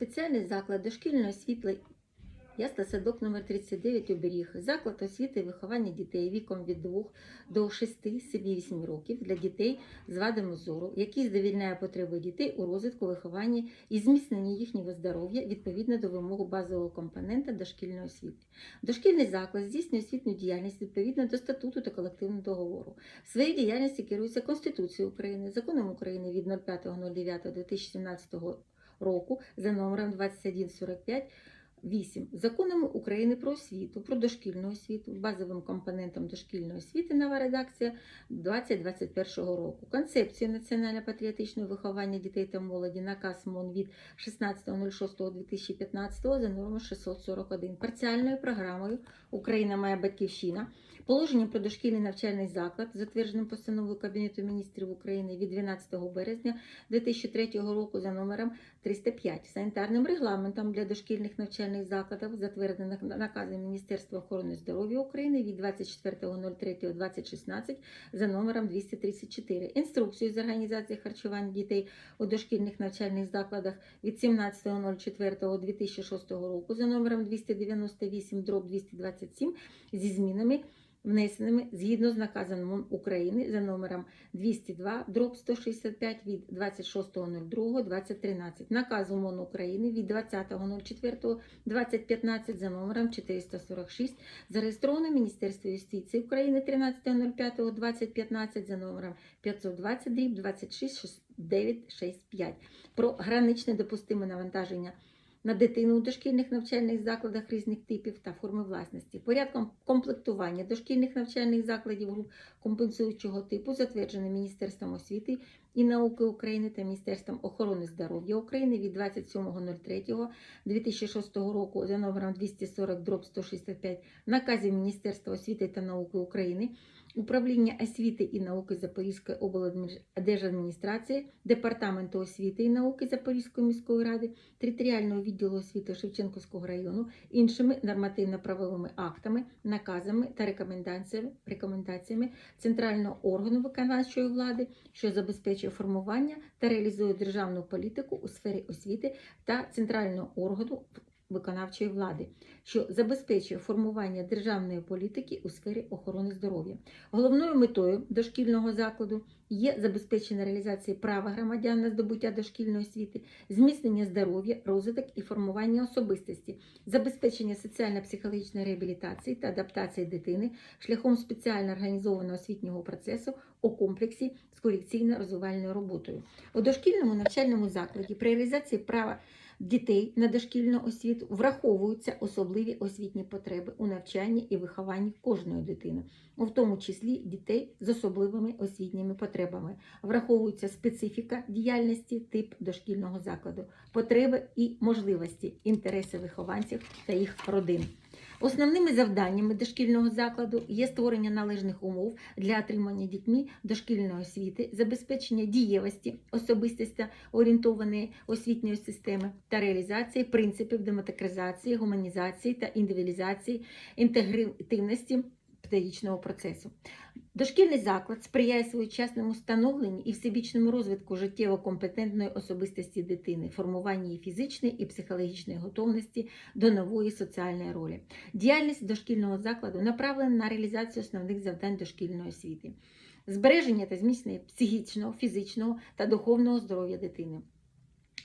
Спеціальний заклад дошкільної освіти Ясла садок номер 39 оберіг. Заклад освіти і виховання дітей віком від 2 до 6-7-8 років для дітей з вадами зору, який задовільняє потреби дітей у розвитку, вихованні і зміцненні їхнього здоров'я відповідно до вимог базового компонента дошкільної освіти. Дошкільний заклад здійснює освітню діяльність відповідно до статуту та колективного договору. В своїй діяльності керується Конституцією України, законом України від 05.09.2017 року за номером 2145 8. Законами України про освіту, про дошкільну освіту, базовим компонентом дошкільної освіти нова редакція 2021 року. Концепцію національно-патріотичного виховання дітей та молоді, наказ МОН від 16.06.2015 за номером 641. Парціальною програмою Україна моя батьківщина. Положенням про дошкільний навчальний заклад, затвердженим постановою Кабінету міністрів України від 12 березня 2003 року за номером 305, санітарним регламентом для дошкільних навчальних закладів, затверджених наказом Міністерства охорони здоров'я України від 24.03.2016 за номером 234, інструкцію з організації харчування дітей у дошкільних навчальних закладах від 17.04.2006 року за номером 298 дроб 227 зі змінами внесеними згідно з наказом України за номером 202 дроб 165 від 26.02.2013, наказу МОН України від 20.04.2015 за номером 446, зареєстровано Міністерство юстиції України 13.05.2015 за номером 520 дріб 26965 про граничне допустиме навантаження на дитину у дошкільних навчальних закладах різних типів та форми власності, порядком комплектування дошкільних навчальних закладів груп компенсуючого типу, затверджений Міністерством освіти і науки України та Міністерством охорони здоров'я України від 27.03.2006 року за номером 240 дроб 165 наказів Міністерства освіти та науки України Управління освіти і науки Запорізької облдержадміністрації, Департаменту освіти і науки Запорізької міської ради, територіального відділу освіти Шевченківського району, іншими нормативно-правовими актами, наказами та рекомендаціями, рекомендаціями центрального органу виконавчої влади, що забезпечує формування та реалізує державну політику у сфері освіти та центрального органу виконавчої влади, що забезпечує формування державної політики у сфері охорони здоров'я. Головною метою дошкільного закладу є забезпечення реалізації права громадян на здобуття дошкільної освіти, зміцнення здоров'я, розвиток і формування особистості, забезпечення соціально-психологічної реабілітації та адаптації дитини шляхом спеціально організованого освітнього процесу у комплексі з корекційно-розвивальною роботою. У дошкільному навчальному закладі при реалізації права дітей на дошкільну освіту враховуються особливі освітні потреби у навчанні і вихованні кожної дитини, у тому числі дітей з особливими освітніми потребами. Враховується специфіка діяльності, тип дошкільного закладу, потреби і можливості, інтереси вихованців та їх родин. Основними завданнями дошкільного закладу є створення належних умов для отримання дітьми дошкільної освіти, забезпечення дієвості особистості орієнтованої освітньої системи та реалізації принципів демократизації, гуманізації та індивідуалізації інтегративності педагогічного процесу. Дошкільний заклад сприяє своєчасному становленню і всебічному розвитку життєво-компетентної особистості дитини, формуванні її фізичної і психологічної готовності до нової соціальної ролі. Діяльність дошкільного закладу направлена на реалізацію основних завдань дошкільної освіти, збереження та зміцнення психічного, фізичного та духовного здоров'я дитини.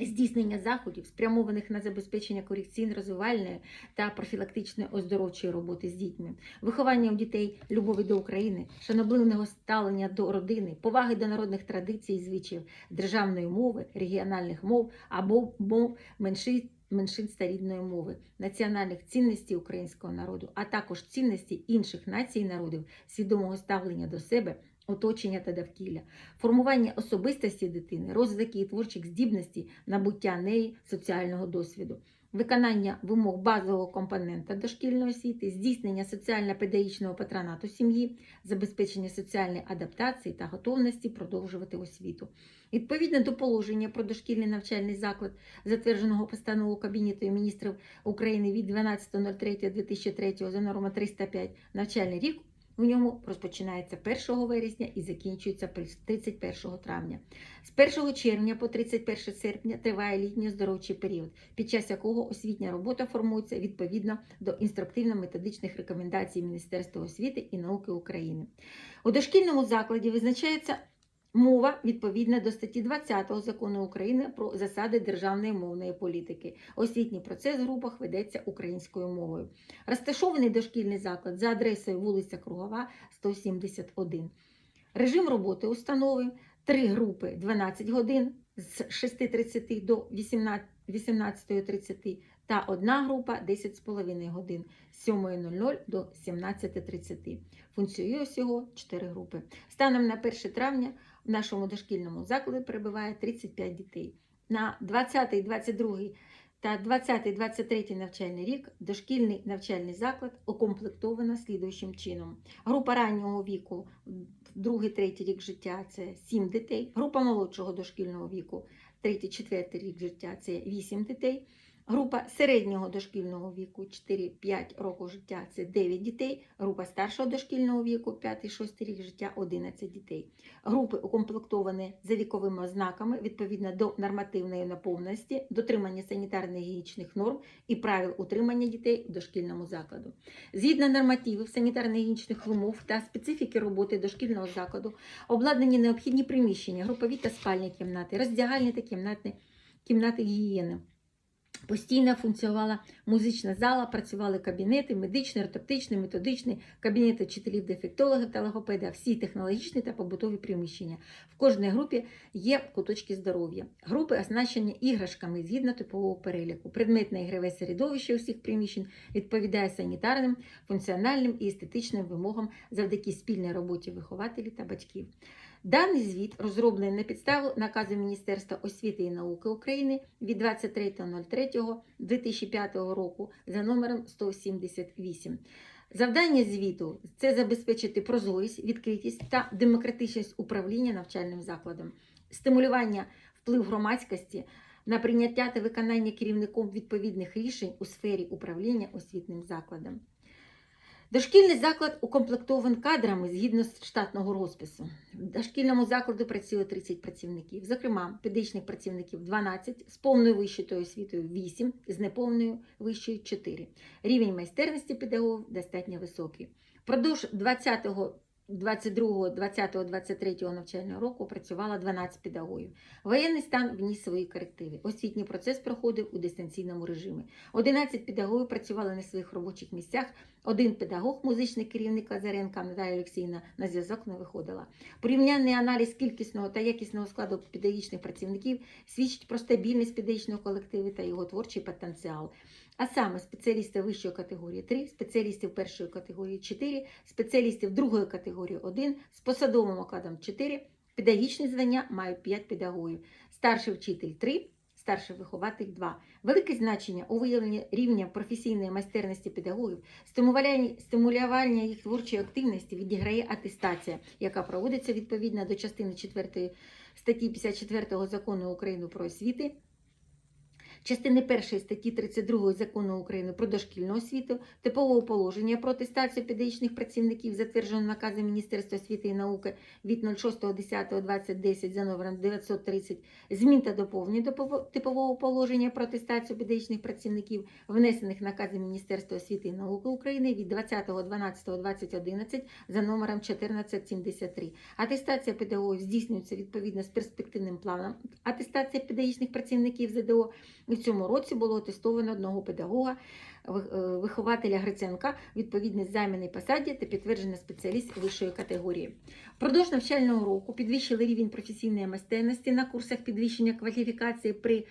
Здійснення заходів, спрямованих на забезпечення корекційно-розвивальної та профілактичної оздоровчої роботи з дітьми, виховання у дітей любові до України, шанобливого ставлення до родини, поваги до народних традицій і звичаїв, державної мови, регіональних мов або мов меншин, меншин старідної мови, національних цінностей українського народу, а також цінності інших націй і народів, свідомого ставлення до себе. Оточення та довкілля, формування особистості дитини, розвиток її творчих здібностей, набуття неї соціального досвіду, виконання вимог базового компонента дошкільної освіти, здійснення соціально-педагогічного патронату сім'ї, забезпечення соціальної адаптації та готовності продовжувати освіту. Відповідно до положення про дошкільний навчальний заклад, затвердженого постановою Кабінету міністрів України від 12.03.2003 за номером 305 навчальний рік у ньому розпочинається 1 вересня і закінчується 31 травня. З 1 червня по 31 серпня триває літній оздоровчий період, під час якого освітня робота формується відповідно до інструктивно-методичних рекомендацій Міністерства освіти і науки України. У дошкільному закладі визначається мова відповідна до статті 20 закону України про засади державної мовної політики. Освітній процес в групах ведеться українською мовою. Розташований дошкільний заклад за адресою вулиця Кругова, 171. Режим роботи установи три групи 12 годин з 6.30 до 18 18.30 та одна група 10,5 годин з 7.00 до 17.30. Функціонує всього 4 групи. Станом на 1 травня в нашому дошкільному закладі перебуває 35 дітей. На 20, 22 та 20, 23 навчальний рік дошкільний навчальний заклад укомплектовано слідуючим чином. Група раннього віку, другий, третій рік життя це 7 дітей. Група молодшого дошкільного віку, третій, четвертий рік життя це 8 дітей. Група середнього дошкільного віку 4-5 років життя це 9 дітей. Група старшого дошкільного віку 5-6 рік життя 11 дітей. Групи укомплектовані за віковими ознаками відповідно до нормативної наповненості, дотримання санітарно-гігієнічних норм і правил утримання дітей в дошкільному закладу. Згідно нормативів санітарно-гігієнічних вимог та специфіки роботи дошкільного закладу, обладнані необхідні приміщення, групові та спальні кімнати, роздягальні та кімнатні, кімнати гігієни. Постійно функціонувала музична зала, працювали кабінети, медичний, ортоптичний, методичний, кабінети вчителів, дефектологів та логопеда, всі технологічні та побутові приміщення. В кожній групі є куточки здоров'я. Групи оснащені іграшками згідно типового переліку. Предметне ігрове середовище усіх приміщень відповідає санітарним, функціональним і естетичним вимогам завдяки спільній роботі вихователів та батьків. Даний звіт розроблений на підставу наказу Міністерства освіти і науки України від 23.03.2005 року за номером 178. Завдання звіту це забезпечити прозорість, відкритість та демократичність управління навчальним закладом, стимулювання вплив громадськості на прийняття та виконання керівником відповідних рішень у сфері управління освітним закладом. Дошкільний заклад укомплектований кадрами згідно з штатного розпису. В дошкільному закладі працює 30 працівників, зокрема, педагогічних працівників 12, з повною вищою освітою 8, з неповною вищою 4. Рівень майстерності педагогів достатньо високий. Продовж 20 22, 20, 23 навчального року працювало 12 педагогів. Воєнний стан вніс свої корективи. Освітній процес проходив у дистанційному режимі. 11 педагогів працювали на своїх робочих місцях. Один педагог, музичний керівник Лазаренка Наталія Олексійовна, на зв'язок не виходила. Порівнянний аналіз кількісного та якісного складу педагогічних працівників свідчить про стабільність педагогічного колективу та його творчий потенціал. А саме спеціалісти вищої категорії 3, спеціалістів першої категорії 4, спеціалістів другої категорії 1, з посадовим окладом 4, педагогічні звання мають 5 педагогів, старший вчитель 3, старший вихователь 2. Велике значення у виявленні рівня професійної майстерності педагогів, стимулювання, їх творчої активності відіграє атестація, яка проводиться відповідно до частини 4 статті 54 закону України про освіти частини 1 статті 32 закону України про дошкільну освіту, типового положення про атестацію педагогічних працівників, затвердженого наказом Міністерства освіти і науки від 06.10.2010 за номером 930, змін та доповнень до типового положення про атестацію педагогічних працівників, внесених наказом Міністерства освіти і науки України від 20.12.2011 за номером 1473. Атестація педагогів здійснюється відповідно з перспективним планом. Атестація педагогічних працівників ЗДО і в цьому році було атестовано одного педагога, е, вихователя Гриценка, відповідність займаній посаді та підтверджений спеціаліст вищої категорії. Впродовж навчального року підвищили рівень професійної майстерності на курсах підвищення кваліфікації при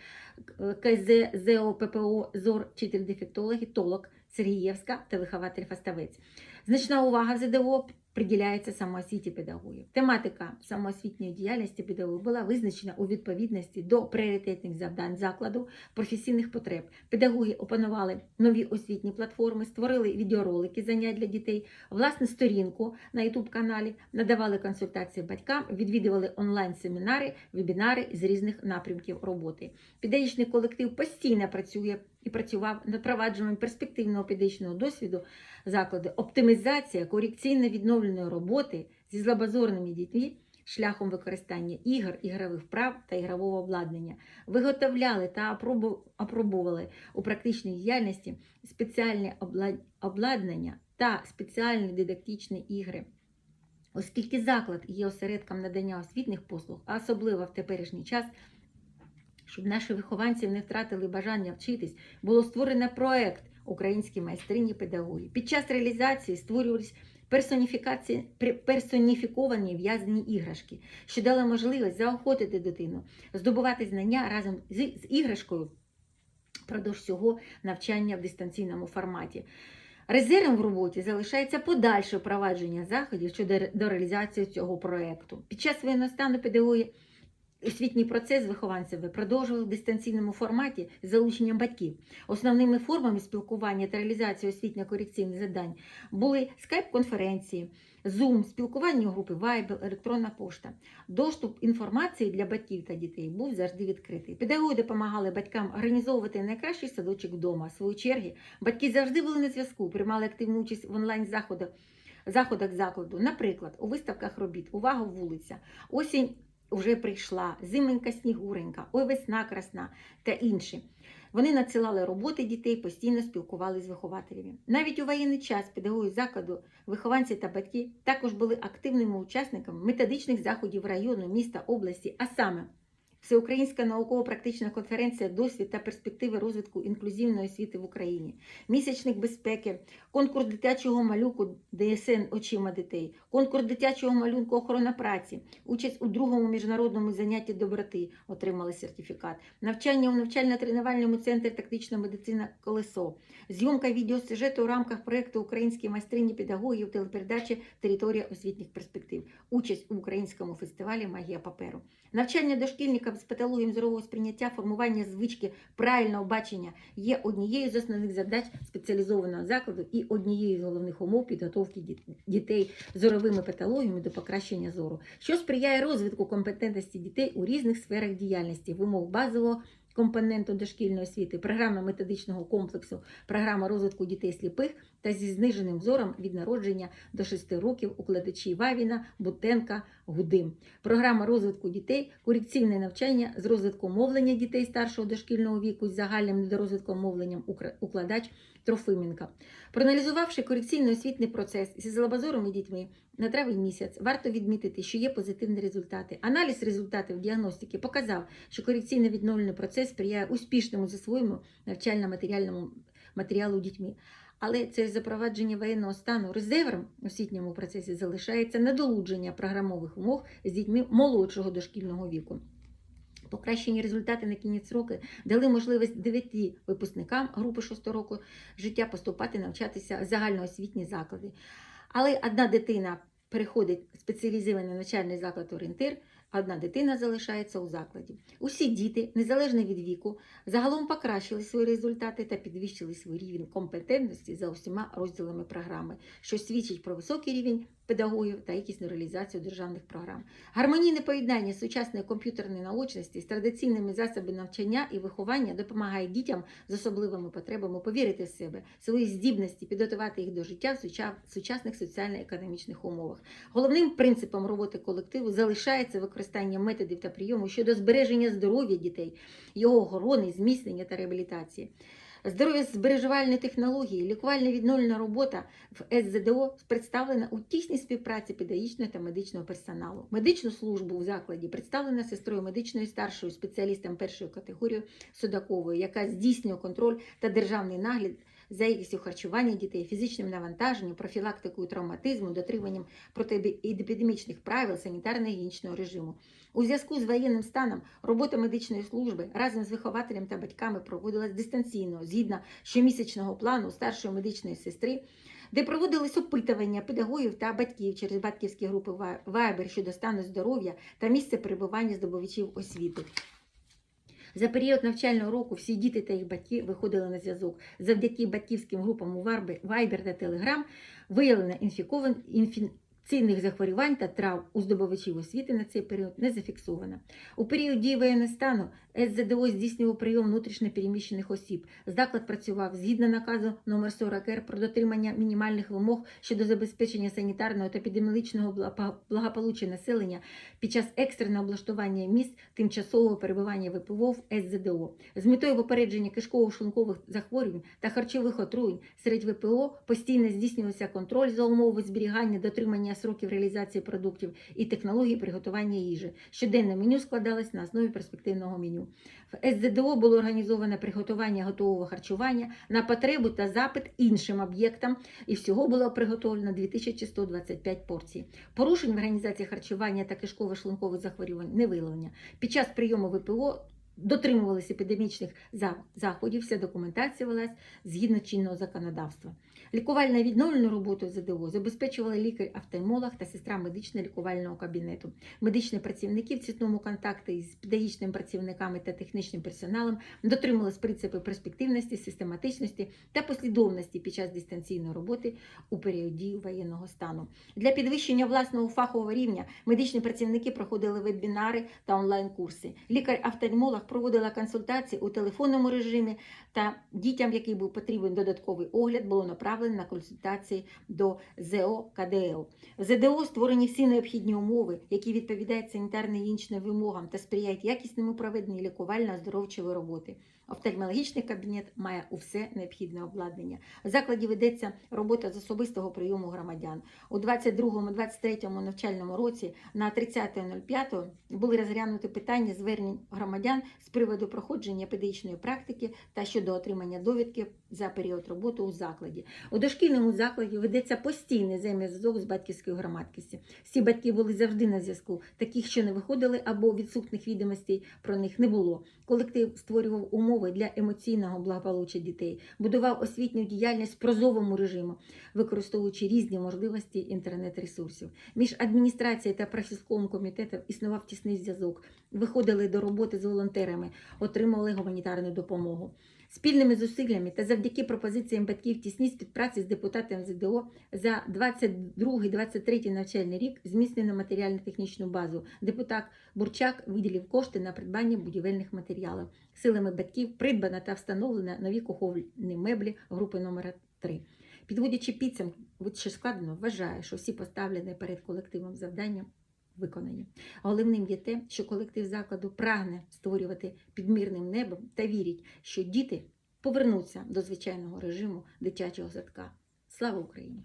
е, КЗ, ЗО, ППО, ЗОР, вчитель дефектологи, толок Сергієвська та вихователь Фаставець. Значна увага в ЗДО приділяється самоосвіті педагогів. Тематика самоосвітньої діяльності педагогів була визначена у відповідності до пріоритетних завдань закладу, професійних потреб. Педагоги опанували нові освітні платформи, створили відеоролики занять для дітей, власну сторінку на youtube каналі надавали консультації батькам, відвідували онлайн-семінари, вебінари з різних напрямків роботи. Педагогічний колектив постійно працює і працював над впровадженням перспективного педагогічного досвіду закладу, оптимізація корекційно відновленої роботи зі злобозорними дітьми шляхом використання ігор, ігрових вправ та ігрового обладнання, виготовляли та апробували у практичній діяльності спеціальне обладнання та спеціальні дидактичні ігри. Оскільки заклад є осередком надання освітніх послуг, а особливо в теперішній час, щоб наші вихованці не втратили бажання вчитись, було створено проект Українські майстрині педагоги. Під час реалізації створювались персоніфіковані в'язані іграшки, що дали можливість заохотити дитину, здобувати знання разом з іграшкою впродовж всього навчання в дистанційному форматі. Резервом в роботі залишається подальше впровадження заходів щодо до реалізації цього проєкту. Під час воєнного стану педагоги освітній процес з вихованцями продовжували в дистанційному форматі з залученням батьків. Основними формами спілкування та реалізації освітньо-корекційних завдань були скайп-конференції, Zoom, спілкування групи Viber, електронна пошта. Доступ інформації для батьків та дітей був завжди відкритий. Педагоги допомагали батькам організовувати найкращий садочок вдома. В свою чергу батьки завжди були на зв'язку, приймали активну участь в онлайн-заходах заходах закладу. Наприклад, у виставках робіт Увага вулиця, осінь вже прийшла, зименька снігуренька, ой весна красна та інші. Вони надсилали роботи дітей, постійно спілкувалися з вихователями. Навіть у воєнний час педагоги закладу, вихованці та батьки також були активними учасниками методичних заходів району, міста, області, а саме Всеукраїнська науково-практична конференція Досвід та перспективи розвитку інклюзивної освіти в Україні, місячник безпеки, конкурс дитячого малюку ДСН очима дітей, конкурс дитячого малюнку охорона праці, участь у другому міжнародному занятті доброти отримали сертифікат, навчання у навчально-тренувальному центрі тактична медицина Колесо, зйомка відеосюжету у рамках проєкту Українські майстрині педагогів телепередачі. Територія освітніх перспектив, участь у українському фестивалі Магія паперу. Навчання дошкільникам з патологією зорового сприйняття, формування звички правильного бачення є однією з основних задач спеціалізованого закладу і однією з головних умов підготовки дітей з зоровими патологіями до покращення зору, що сприяє розвитку компетентності дітей у різних сферах діяльності, вимог базового компоненту дошкільної освіти, програма методичного комплексу, програма розвитку дітей сліпих та зі зниженим зором від народження до 6 років укладачі Вавіна, Бутенка, Гудим. Програма розвитку дітей, корекційне навчання з розвитком мовлення дітей старшого дошкільного віку з загальним недорозвитком мовленням укладач Трофименка. Проаналізувавши корекційно-освітний процес зі злобозорими дітьми на травень місяць, варто відмітити, що є позитивні результати. Аналіз результатів діагностики показав, що корекційно відновлений процес сприяє успішному засвоєнню навчально-матеріальному матеріалу дітьми. Але це запровадження воєнного стану резервом у освітньому процесі залишається недолудження програмових умов з дітьми молодшого дошкільного віку. Покращені результати на кінець року дали можливість дев'яти випускникам групи 6 року життя поступати навчатися в загальноосвітні заклади. Але одна дитина переходить в спеціалізований навчальний заклад орієнтир, одна дитина залишається у закладі. Усі діти, незалежно від віку, загалом покращили свої результати та підвищили свій рівень компетентності за усіма розділами програми, що свідчить про високий рівень педагогів та якісну реалізацію державних програм. Гармонійне поєднання сучасної комп'ютерної наочності з традиційними засобами навчання і виховання допомагає дітям з особливими потребами повірити в себе, свої здібності, підготувати їх до життя в сучасних соціально-економічних умовах. Головним принципом роботи колективу залишається використання методів та прийому щодо збереження здоров'я дітей, його охорони, зміцнення та реабілітації. Здоров'я збережувальні технології, лікувальна відновлена робота в СЗДО представлена у тісній співпраці педагогічного та медичного персоналу. Медичну службу в закладі представлена сестрою медичної старшою спеціалістом першої категорії Судаковою, яка здійснює контроль та державний нагляд за якістю харчування дітей, фізичним навантаженням, профілактикою травматизму, дотриманням протиепідемічних правил санітарно-гігієнічного режиму. У зв'язку з воєнним станом робота медичної служби разом з вихователем та батьками проводилась дистанційно згідно щомісячного плану старшої медичної сестри, де проводились опитування педагогів та батьків через батьківські групи Viber щодо стану здоров'я та місця перебування здобувачів освіти. За період навчального року всі діти та їх батьки виходили на зв'язок. Завдяки батьківським групам у Viber та Telegram виявлено інфікован Цінних захворювань та трав у здобувачів освіти на цей період не зафіксовано. У період дії воєнного стану СЗДО здійснював прийом внутрішньопереміщених осіб. Заклад працював згідно наказу номер 40 р про дотримання мінімальних вимог щодо забезпечення санітарного та епідеміологічного благополуччя населення під час екстреного облаштування місць тимчасового перебування ВПО в СЗДО. З метою попередження кишково-шлункових захворювань та харчових отруєнь серед ВПО постійно здійснювався контроль за умови зберігання, дотримання сроків реалізації продуктів і технологій приготування їжі. Щоденне меню складалось на основі перспективного меню. В СЗДО було організовано приготування готового харчування на потребу та запит іншим об'єктам, і всього було приготовлено 2125 порцій. Порушень в організації харчування та кишково-шлункових захворювань не виявлення. Під час прийому ВПО дотримувалися епідемічних заходів, вся документація велась згідно чинного законодавства. Лікувально відновлену роботу ЗДО забезпечували лікар-офтальмолог та сестра медично-лікувального кабінету. Медичні працівники в цітному контакті із педагогічними працівниками та технічним персоналом дотримувалися принципи перспективності, систематичності та послідовності під час дистанційної роботи у період дії воєнного стану. Для підвищення власного фахового рівня медичні працівники проходили вебінари та онлайн-курси. Лікар-офтальмолог проводила консультації у телефонному режимі та дітям, яким був потрібен додатковий огляд, було направлено на консультації до ЗО КДЛ. В ЗДО створені всі необхідні умови, які відповідають санітарно-гігієнічним вимогам та сприяють якісному проведенню лікувально-оздоровчої роботи. Офтальмологічний кабінет має усе необхідне обладнання. В закладі ведеться робота з особистого прийому громадян. У 22-23 навчальному році на 30.05 були розглянуті питання звернень громадян з приводу проходження педагогічної практики та щодо отримання довідки за період роботи у закладі. У дошкільному закладі ведеться постійний взаємозв'язок з батьківською громадськістю. Всі батьки були завжди на зв'язку. Таких, що не виходили або відсутних відомостей про них не було. Колектив створював умови для емоційного благополуччя дітей, будував освітню діяльність в прозовому режиму, використовуючи різні можливості інтернет-ресурсів. Між адміністрацією та профільським комітетом існував тісний зв'язок. Виходили до роботи з волонтерами, отримували гуманітарну допомогу. Спільними зусиллями та завдяки пропозиціям батьків тісній співпраці з депутатом ЗДО за 22-23 навчальний рік зміцнено матеріально-технічну базу. Депутат Бурчак виділив кошти на придбання будівельних матеріалів. Силами батьків придбано та встановлено нові кухонні меблі групи номер 3. Підводячи підсумки, вище складено, вважаю, що всі поставлені перед колективом завдання виконані. Головним є те, що колектив закладу прагне створювати підмірним небом та вірить, що діти повернуться до звичайного режиму дитячого садка. Слава Україні!